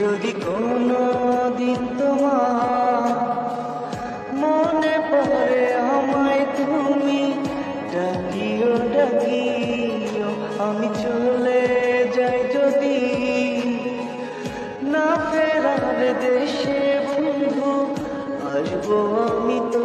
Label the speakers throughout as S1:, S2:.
S1: যদি কোনো দিন তোমার মনে পড়ে আমায় তুমি, ডাকিও ডাকিও, আমি চলে যাই যদি। না ফেরার দেশে বন্ধু, আসব আমি তবু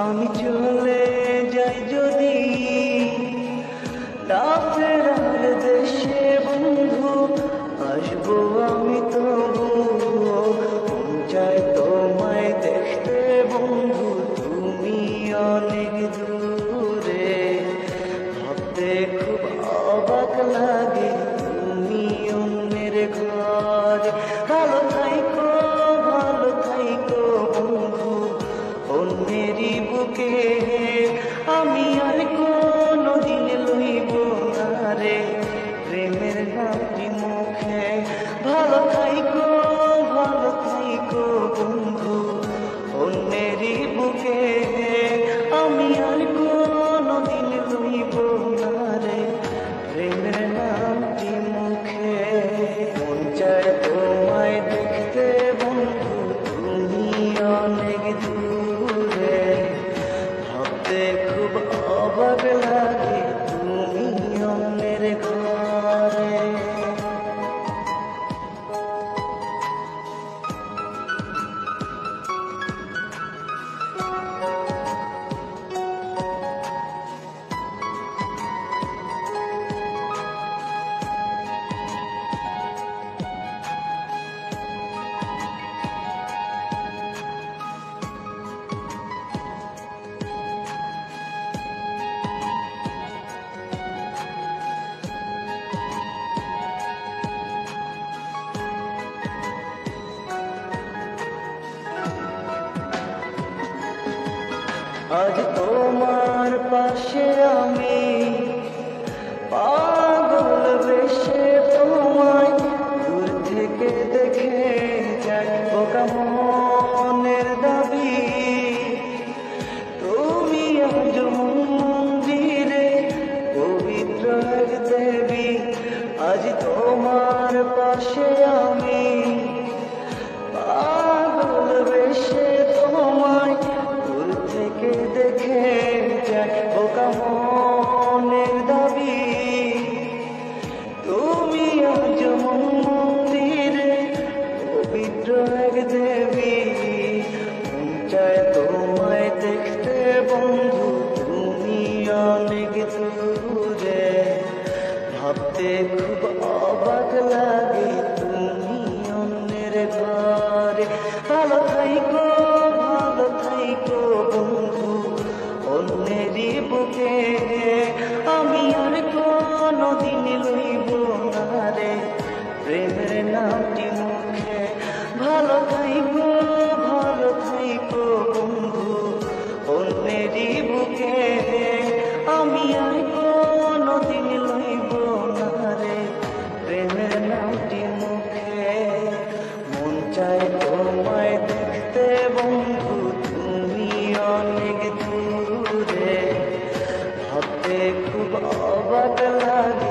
S1: আমি চলে যাই যদি না দেশে বন্ধু আসব আমি তবু। চায় তোমায় দেখতে বন্ধু, তুমি অনেক দূরে। ভাবতে খুব অবাক লাগে আজ তোমার পাশে আমি পাগল বেশে তোমায় দূর থেকে দেখে যাই। বোকা মনের দাবি, তুমি আজ মন্দিরে পবিত্র দেবী। আজ তোমার পাশে আমি দেখতে অবাক লাগে